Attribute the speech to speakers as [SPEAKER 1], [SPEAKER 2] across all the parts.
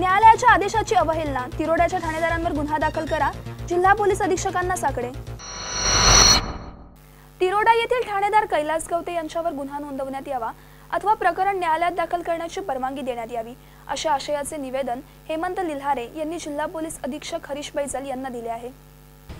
[SPEAKER 1] न्यायालयाच्या आदेशाची अवहेलना. तिरोड्याच्या ठाणेदारांवर गुन्हा दाखल करा. जिल्हा पोलीस अधीक्षकांना साकडे. तिरोडा येथील ठाणेदार कैलास गवते यांच्यावर गुन्हा नोंदवण्यात यावा अथवा प्रकरण न्यायालयात दाखल करण्याची परवानगी देण्यात यावी अशा आशयाचे निवेदन हेमंत लिल्हारे यांनी जिल्हा पोलीस अधीक्षक हरीश बैजल यांना दिले आहे.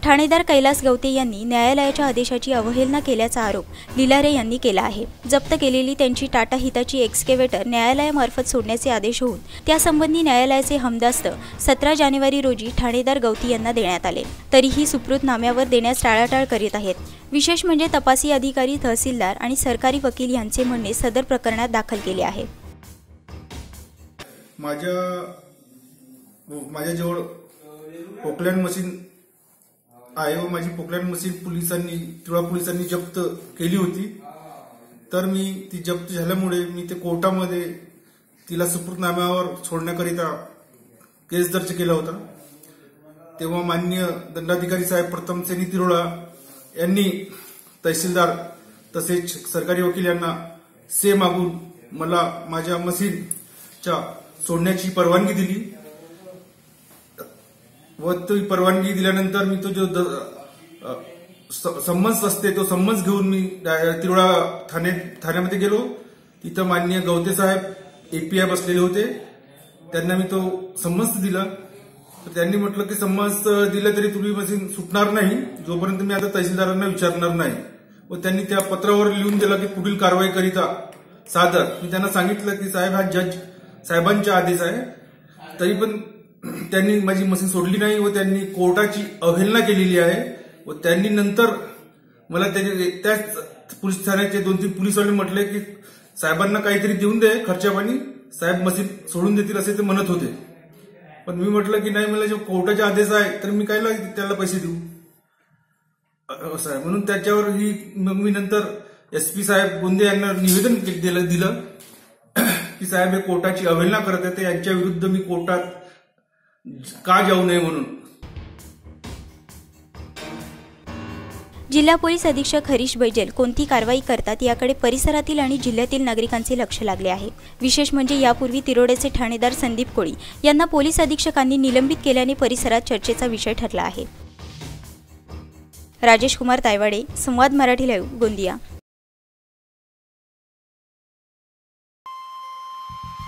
[SPEAKER 2] ठाणेदार कैलास गवते यांनी न्यायालयाच्या आदेशाची अवहेलना केल्याचा आरोप लिलारे यांनी केला आहे. जप्त केलेली त्यांची टाटा हिताची एक्स्केवेटर न्यायालयामार्फत सोडण्याचे आदेश होऊन त्यासंबंधी न्यायालयाचे हमदास्त सतरा जानेवारी रोजी ठाणेदार गवती यांना देण्यात आले. तरीही सुप्रुत नाम्यावर देण्यास टाळाटाळ करीत आहेत. विशेष म्हणजे तपासी अधिकारी तहसीलदार आणि सरकारी वकील यांचे म्हणणे सदर प्रकरणात दाखल केले आहे.
[SPEAKER 3] माझ्या माझ्याजवळ ओकलँड मशीन आहे व माझी पोकलँड मशीन पोलिसांनी तुळा पोलिसांनी जप्त केली होती. तर मी ती जप्त झाल्यामुळे मी ते कोर्टामध्ये तिला सुपूर्दनाम्यावर सोडण्याकरिता केस दर्ज केला होता. तेव्हा मान्य दंडाधिकारी साहेब प्रथम सेनी तिरोळा यांनी तहसीलदार तसेच सरकारी वकील यांना से मागून मला माझ्या मशीनच्या सोडण्याची परवानगी दिली. व तो परवानगी दिल्यानंतर मी तो जो द- स- असते तो संमन्स घेऊन मी तिरोडा ठाणे ठाण्यामध्ये गेलो. तिथं मान्य गवते साहेब एपीआय बसलेले होते. त्यांना मी तो संमन्स दिला. तर त्यांनी म्हटलं की संमन्स दिलं तरी तुम्ही मशीन सुटणार नाही. जोपर्यंत मी आता तहसीलदारांना विचारणार नाही. व त्यांनी त्या पत्रावर लिहून दिलं की पुढील कारवाई करिता सादर. मी त्यांना सांगितलं की साहेब हा जज साहेबांचा आदेश आहे. तरी पण त्यांनी माझी मशीन सोडली नाही व त्यांनी कोर्टाची अवहेलना केलेली आहे व त्यांनी नंतर मला त्याचे त्याच पोलीस ठाण्याचे दोन तीन पोलिसवाले म्हटले की साहेबांना काहीतरी देऊन दे खर्चापाणी साहेब मशीन सोडून देतील असे ते म्हणत होते. पण मी म्हटलं की नाही मला जो कोर्टाचे आदेश आहे तर मी काय त्याला पैसे देऊ? असं म्हणून त्याच्यावर ही मग मी नंतर एस पी साहेब गोंदे यांना निवेदन दिलं दिलं की साहेब हे कोर्टाची अवहेलना करत आहे यांच्या विरुद्ध मी कोर्टात का जाऊ नये म्हणून?
[SPEAKER 2] जिल्हा पोलीस अधीक्षक हरीश बैजल कोणती कारवाई करतात याकडे परिसरातील आणि जिल्ह्यातील नागरिकांचे लक्ष लागले आहे. विशेष म्हणजे यापूर्वी तिरोड्याचे ठाणेदार संदीप कोळी यांना पोलीस अधीक्षकांनी निलंबित केल्याने परिसरात चर्चेचा विषय ठरला आहे. राजेश कुमार तायवाडे संवाद मराठी लाईव्ह गोंदिया.